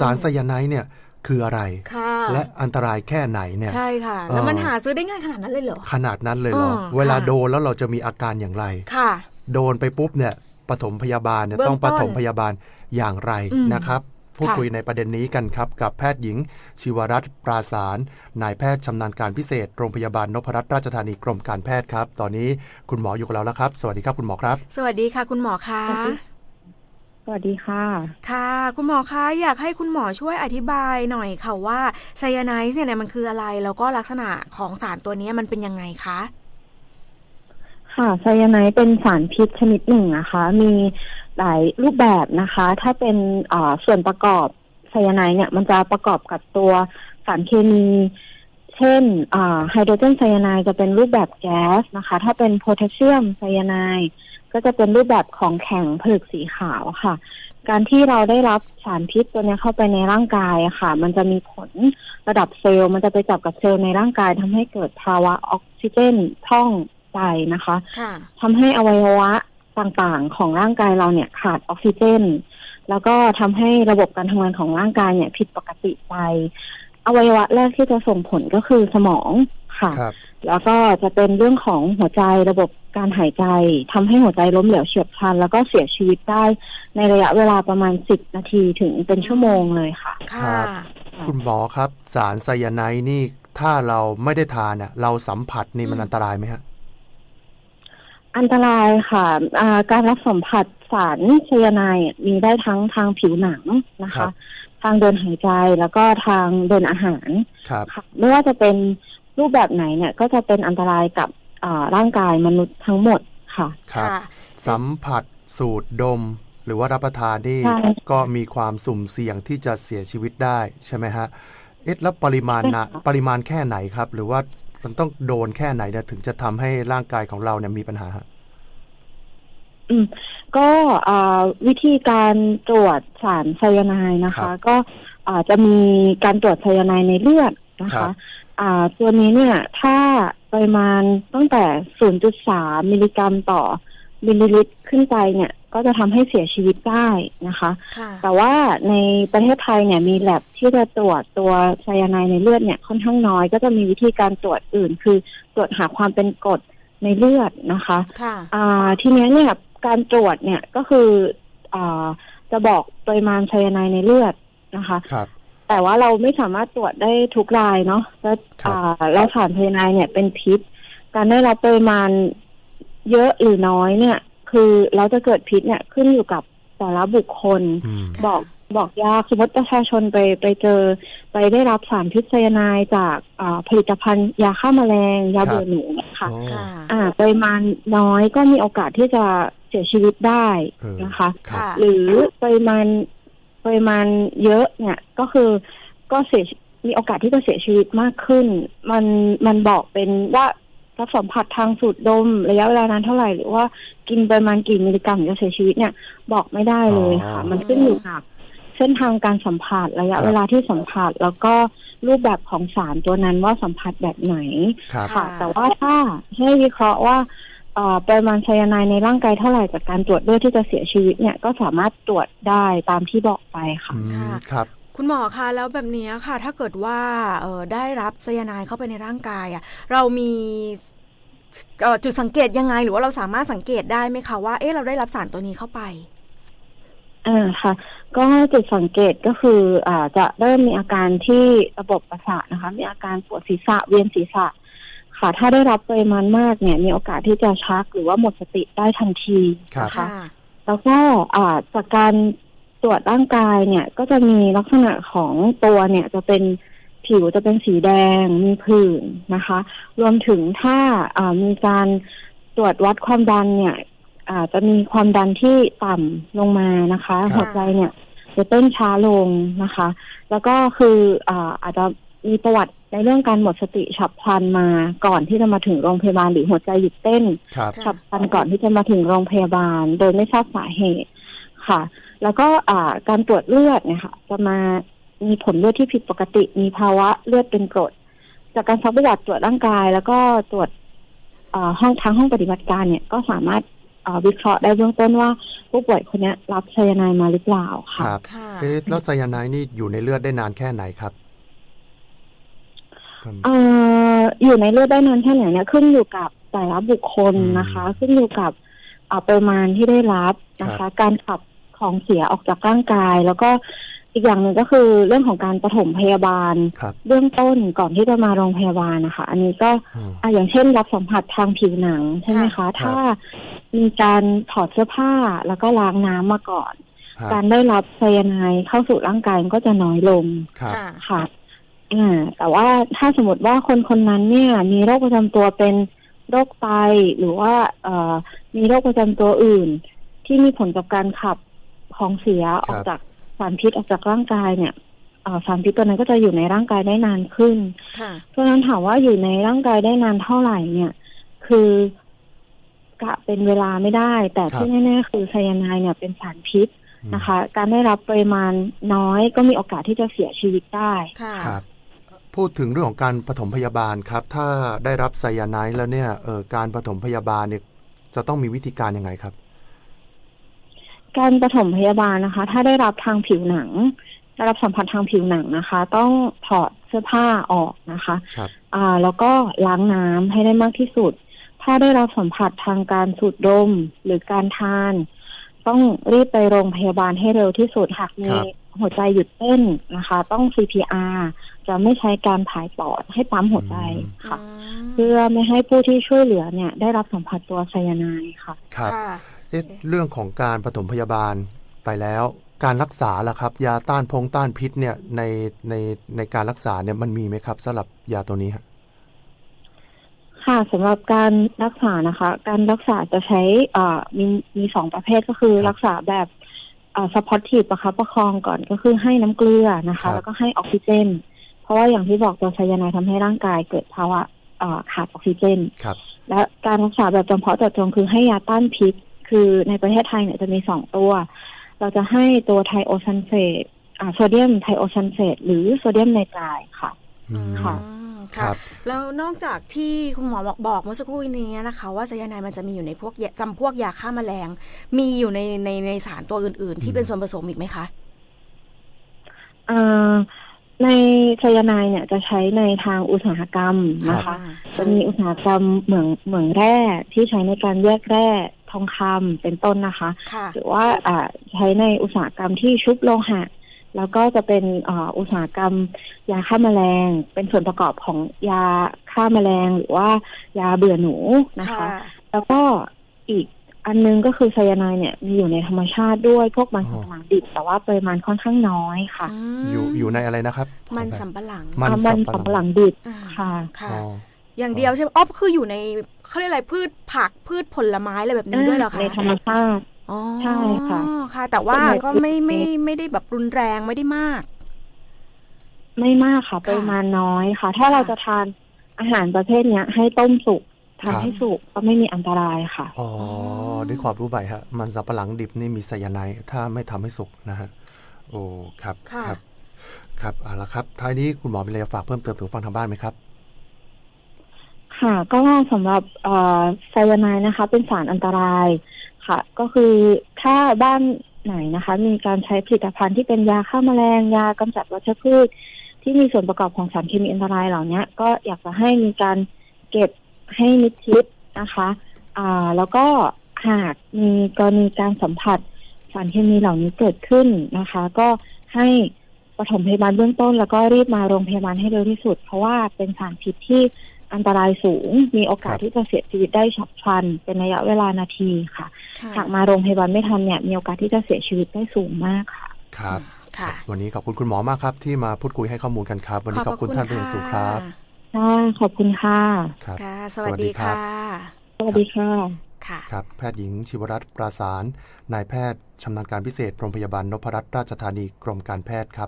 สารไซยาไนด์เนี่ยคืออะไรค่ะและอันตรายแค่ไหนเนี่ย ใช่ค่ะเออแล้วมันหาซื้อได้ง่ายขนาดนั้นเลยเหรอ ขนาดนั้นเลยเหรอเออเวลาค่ะโดนแล้วเราจะมีอาการอย่างไร ค่ะ โดนไปปุ๊บเนี่ยปฐมพยาบาลเนี่ยเบื้องต้องปฐมต้นพยาบาลอย่างไรอืมนะครับ พูดค่ะคุยในประเด็นนี้กันครับ กับแพทย์หญิง ชิวรัตน์ปราสารนายแพทย์ชำนาญการพิเศษ โรงพยาบาลนพรัตน์ราชธานีกรมการแพทย์ครับ ตอนนี้คุณหมออยู่กับเราแล้วครับ สวัสดีครับคุณหมอครับ สวัสดีค่ะ คุณหมอคะส วัสดีค่ะ ค่ะ คุณหมอคะอยากให้คุณหมอช่วยอธิบายหน่อยค่ะว่าไซยาไนด์เนี่ยมันคืออะไร แล้วก็ลักษณะของสารตัวนี้มันเป็นยังไงคะ ค่ะไซยาไนด์เป็นสารพิษชนิดหนึ่งนะคะ มีหลายรูปแบบนะคะ ถ้าเป็นอ่าส่วนประกอบไซยาไนด์เนี่ยมันจะประกอบกับตัวสารเคมี เช่นไฮโดรเจนไซยาไนด์จะเป็นรูปแบบแก๊สนะคะ ถ้าเป็นโพแทสเซียมไซยาไนด์ ก็จะเป็นรูปแบบของแข็งผลึกสีขาวค่ะ การที่เราได้รับสารพิษตัวเนี้ยเข้าไปในร่างกายอะค่ะ มันจะมีผลระดับเซลล์ มันจะไปจับกับเซลล์ในร่างกายทำให้เกิดภาวะออกซิเจนพร่องไปนะคะค่ะทำให้อวัยวะต่างๆของร่างกายเราเนี่ยขาดออกซิเจน แล้วก็ทำให้ระบบการทำงานของร่างกายเนี่ยผิดปกติไป อวัยวะแรกที่จะส่งผลก็คือสมอง ค่ะครับแล้วก็จะเป็นเรื่องของหัวใจระบบการหายใจทำให้หัวใจล้มเหลวเฉียบพลัน แล้วก็เสียชีวิตได้ในระยะเวลาประมาณสิบนาทีถึงเป็นชั่วโมงเลยค่ะค่ะคุณหมอครับสารไซยาไนด์นี่ถ้าเราไม่ได้ทานเนี่ยเราสัมผัสนี่มันอืมอันตรายไหมฮะอันตรายค่ะอ่าการรับสัมผัสสารไซยาไนด์มีได้ทั้งทางผิวหนังนะครัคะบทางเดินหายใจแล้วก็ทางเดินอาหารครับค่ะไม่ว่าจะเป็น รูปแบบไหนเนี่ยก็จะเป็นอันตรายกับอ่าร่างกายมนุษย์ทั้งหมดค่ะครับค่ะสัมผัสสูดดม หรือว่ารับประทานนี่ใช่ก็มีความสุ่มเสี่ยงที่จะเสียชีวิตได้ใช่ไหมฮะเอ๊ะแล้วปริมาณนะใช่ค่ะปริมาณแค่ไหนครับ หรือว่ามันต้องโดนแค่ไหนเนี่ยถึงจะทำให้ร่างกายของเราเนี่ยมีปัญหาฮะอืมก็อ่าวิธีการตรวจสารไซยาไนด์นะครัคะบก็อ่าจะมีการตรวจไซยาไนด์ในเลือดนะครัคะบ อ่าตัวนี้เนี่ย ถ้าปริมาณตั้งแต่ 0.3 มิลลิกรัมต่อมิลลิลิตรขึ้นไปเนี่ย ก็จะทำให้เสียชีวิตได้นะคะค่ะแต่ว่าในประเทศไทยเนี่ยมีแลบที่จะตรวจตัวไซยาไนด์ในเลือดเนี่ยค่อนข้างน้อย ก็จะมีวิธีการตรวจอื่น คือตรวจหาความเป็นกรดในเลือดนะคะค่ะอ่าทีเนี้ยเนี่ยการตรวจเนี่ยก็คืออ่าจะบอกปริมาณไซยาไนด์ในเลือดนะคะครับ แต่ว่าเราไม่สามารถตรวจได้ทุกรายเนาะแล้วครับอ่าแล้วสารไซยาไนด์เนี่ยเป็นพิษ การได้รับปริมาณเยอะหรือน้อยเนี่ย คือเราจะเกิดพิษเนี่ยขึ้นอยู่กับแต่ละบุคคลอืมค่ะบอกบอกยากสมมติประชาชนไปไปเจอไปได้รับสารพิษไซยาไนด์จากอ่าผลิตภัณฑ์ยาฆ่าแมลงยาเบื่อหนูเนี่ยค่ะโอ้ค่ะอ่าปริมาณน้อยก็มีโอกาสที่จะเสียชีวิตได้เออนะคะครับค่ะหรือปริมาณ ปริมาณเยอะเนี่ยก็คือก็เสียมีโอกาสที่จะเสียชีวิตมากขึ้น มันมันบอกเป็นว่ารับสัมผัสทางสูดดมระยะเวลานานเท่าไหร่ หรือว่ากินปริมาณกี่มิลลิกรัมถึงจะเสียชีวิตเนี่ย บอกไม่ได้เลยค่ะอ๋อมันขึ้นอยู่กับเส้นทางการสัมผัสระยะครับเวลาที่สัมผัส แล้วก็รูปแบบของสารตัวนั้นว่าสัมผัสแบบไหนครับค่ะค่ะ แต่ว่าถ้าให้วิเคราะห์ว่าเอ่อ ปริมาณไซยาไนด์ในร่างกายเท่าไหร่จากการตรวจเลือดที่จะเสียชีวิตเนี่ยก็สามารถตรวจได้ตามที่บอกไปค่ะอืมค่ะครับ คุณหมอคะแล้วแบบเนี้ยค่ะ ถ้าเกิดว่าเออได้รับไซยาไนด์เข้าไปในร่างกายอะเรามีเอ่อจุดสังเกตยังไง หรือว่าเราสามารถสังเกตได้ไหมคะว่าเอ๊ะเราได้รับสารตัวนี้เข้าไปอ่าค่ะ ก็จุดสังเกตก็คืออ่าจะเริ่มมีอาการที่ระบบประสาทนะคะ มีอาการปวดศีรษะเวียนศีรษะ ค่ะ ถ้าได้รับปริมาณมากเนี่ย มีโอกาสที่จะชักหรือว่าหมดสติได้ทันทีนะครัคะบแล้วก็อ่าจากการตรวจร่างกายเนี่ย ก็จะมีลักษณะของตัวเนี่ยจะเป็นผิวจะเป็นสีแดง มีผื่นนะคะ รวมถึงถ้าอ่ามีการตรวจวัดความดันเนี่ยอาจะมีความดันที่ต่ำลงมานะคะครับหัวใจเนี่ยจะเต้นช้าลงนะคะ แล้วก็คืออ่าอาจจะ มีประวัติในเรื่องการหมดสติฉับพลันมาก่อนที่จะมาถึงโรงพยาบาลหรือหัวใจหยุดเต้นครับค่ะฉับพลันก่อนที่จะมาถึงโรงพยาบาล โดยไม่ทราบสาเหตุค่ะ แล้วก็อ่าการตรวจเลือดเนี่ยค่ะ จะมามีผลเลือดที่ผิดปกติ มีภาวะเลือดเป็นกรด จากการซักประวัติตรวจร่างกาย แล้วก็ตรวจอ่าห้องทางห้องปฏิบัติการเนี่ยก็สามารถอ่าวิเคราะห์ได้เบื้องต้นว่าผู้ป่วยคนเนี้ยรับไซยาไนด์มาหรือเปล่าคค่ะรับค่ะเอ๊ะแล้วไซยาไนด์นี่อยู่ในเลือดได้นานแค่ไหนครับครับ เอ่ออยู่ในเลือดได้นานแค่ไหนเนี่ยขึ้นอยู่กับแต่ละบุคคลอืมนะคะขึ้นอยู่กับอ่าปริมาณที่ได้รับนะครัคะบการขับของเสียออกจากร่างกาย แล้วก็อีกอย่างหนึ่งก็คือเรื่องของการปฐมพยาบาลครับเบื้องต้นก่อนที่จะมาโรงพยาบาลนะคะ อันนี้ก็อืมอะอย่างเช่นรับสัมผัสทางผิวหนังใช่ไหมคะ ถ้ามีการถอดเสื้อผ้าแล้วก็ล้างน้ำมาก่อนครับการได้รับไซยาไนด์เข้าสู่ร่างกายมันก็จะน้อยลงครับค่ะค่ะ อ่าแต่ว่าถ้าสมมติว่าคนคนนั้นเนี่ย มีโรคประจำตัวเป็นโรคไตหรือว่าเอ่อมีโรคประจำตัวอื่น ที่มีผลกับการขับของเสียออกจากสารพิษออกจากร่างกายเนี่ยเอ่อสารพิษตัวนั้นก็จะอยู่ในร่างกายได้นานขึ้นค่ะเพราะฉะนั้นถามว่าอยู่ในร่างกายได้นานเท่าไหร่เนี่ย คือกะเป็นเวลาไม่ได้ แต่ที่แน่ๆคือไซยาไนด์เนี่ยเป็นสารพิษอืมนะคะ การได้รับปริมาณน้อยก็มีโอกาสที่จะเสียชีวิตได้ค่ะครับ พูดถึงเรื่องของการปฐมพยาบาลครับ ถ้าได้รับไซยาไนด์แล้วเนี่ยเออการปฐมพยาบาลเนี่ยจะต้องมีวิธีการยังไงครับ การปฐมพยาบาลนะคะ ถ้าได้รับทางผิวหนังได้รับสัมผัสทางผิวหนังนะคะ ต้องถอดเสื้อผ้าออกนะคะครับอ่าแล้วก็ล้างน้ำให้ได้มากที่สุด ถ้าได้รับสัมผัสทางการสูดดมหรือการทาน ต้องรีบไปโรงพยาบาลให้เร็วที่สุดหากมีครับหัวใจหยุดเต้นนะคะ ต้อง CPR จะไม่ใช้การผายปอดให้ปั๊มหัวใจค่ะอืมเพื่อไม่ให้ผู้ที่ช่วยเหลือเนี่ยได้รับสัมผัสตัวไซยาไนด์ค่ะ ครับค่ะเอ๊ะเรื่องของการปฐมพยาบาลไปแล้วการรักษาล่ะครับ ยาต้านพงต้านพิษเนี่ยในในในการรักษาเนี่ยมันมีไหมครับสำหรับยาตัวนี้ฮะค่ะสำหรับการรักษานะคะ การรักษาจะใช้อ่ามีมีสองประเภทก็คือครับรักษาแบบอ่า supportive ประคับประคองก่อนก็คือให้น้ำเกลือนะครัคะบแล้วก็ให้ออกซิเจน เพราะว่าอย่างที่บอกตัวไซยาไนด์ทำให้ร่างกายเกิดภาวะอ่าขาดออกซิเจนครับและการรักษาแบบจำเพาะเจาะจงคือให้ยาต้านพิษ คือในประเทศไทยเนี่ยจะมีสองตัว เราจะให้ตัวไทโอซันเฟตอ่าโซเดียมไทโอซันเฟตหรือโซเดียมไนไตรด์ค่ะอืมค่ะอืมครัค่ะบแล้วนอกจากที่คุณหมอบอกบอกเมื่อสักครู่นี้นะคะ ว่าไซยาไนด์มันจะมีอยู่ในพวกยาจำพวกยาฆ่าแมลง มีอยู่ในในในสารตัวอื่น ๆ ที่เป็นส่วนผสมอีกไหมคะเอ่อ ในไซยาไนด์เนี่ยจะใช้ในทางอุตสาหกรรมนะคะ จะมีอุตสาหกรรมเหมืองเหมืองแร่ที่ใช้ในการแยกแร่ทองคำเป็นต้นนะคะค่ะหรือว่าอ่าใช้ในอุตสาหกรรมที่ชุบโลหะ แล้วก็จะเป็นอาอุตสาหกรรม ยาฆ่าแมลง เป็นส่วนประกอบของยาฆ่าแมลง หรือว่ายาเบื่อหนูนะคะ แล้วก็อีก อันนึงก็คือไซยาไนด์เนี่ยมีอยู่ในธรรมชาติด้วยพวกมันอ๋อสำปะหลังดิบแต่ว่าปริมาณค่อนข้างน้อยค่ะมอยู่อยู่ในอะไรนะครับ มันขออภัยสำปะหลังมันอ่าสำมันปะหลังสำปะหลังดิบอ่าค่ะค่ะอ๋ออย่างเดียวใช่ไหมอ๋อคืออยู่ในเขาเรียกอะไรพืชผักพืชผลไม้อะไรแบบนี้ด้วยเหรอคะในธรรมชาติอ๋อใช่ค่ะค่ะ แต่ว่าเป็นในก็ไม่พืชไม่ไม่ได้แบบรุนแรงไม่ได้มาก ไม่มากค่ะปริมาณน้อยค่ะ ถ้าเราจะทานอาหารประเภทเนี้ย ให้ต้มสุก ครับทำให้สุกก็ไม่มีอันตรายค่ะ อ๋อได้ความรู้ใหม่ฮะ มันสับปะหลังดิบนี่มีไซยาไนด์ถ้าไม่ทำให้สุกนะฮะ โอ้ ครับค่ะครับ ครับเอาละครับ ท้ายนี้คุณหมอมีอะไรจะฝากเพิ่มเติมถึงฟังทางบ้านไหมครับ ค่ะ ก็สำหรับเอ่อไซยาไนด์นะคะ เป็นสารอันตรายค่ะ ก็คือถ้าบ้านไหนนะคะ มีการใช้ผลิตภัณฑ์ที่เป็นยาฆ่าแมลง ยากำจัดวัชพืช ที่มีส่วนประกอบของสารเคมีอันตรายเหล่านี้ก็อยากจะให้มีการเก็บ ให้มิดชิดนะคะอ่าแล้วก็หากมีกรณีการสัมผัสสารเคมีเหล่านี้เกิดขึ้นนะคะ ก็ให้ปฐมพยาบาลเบื้องต้น แล้วก็รีบมาโรงพยาบาลให้เร็วที่สุด เพราะว่าเป็นสารพิษที่อันตรายสูง มีโอกาสครับที่จะเสียชีวิตได้ฉับพลัน เป็นระยะเวลานาทีค่ะค่ะ หากมาโรงพยาบาลไม่ทันเนี่ยมีโอกาสที่จะเสียชีวิตได้สูงมากค่ะ ครับ ค่ะ วันนี้ขอบคุณคุณหมอมากครับ ที่มาพูดคุยให้ข้อมูลกันครับ วันนี้ขอบคุณท่านเป็นอย่างสูงครับ ค่ะขอบคุณค่ะ ครับ ค่ะ สวัสดีค่ะ สวัสดีค่ะค่ะครับแพทย์หญิงชิวรัตน์ปราสารนายแพทย์ชำนาญการพิเศษโรงพยาบาลนพรัตน์ราชธานีกรมการแพทย์ครับ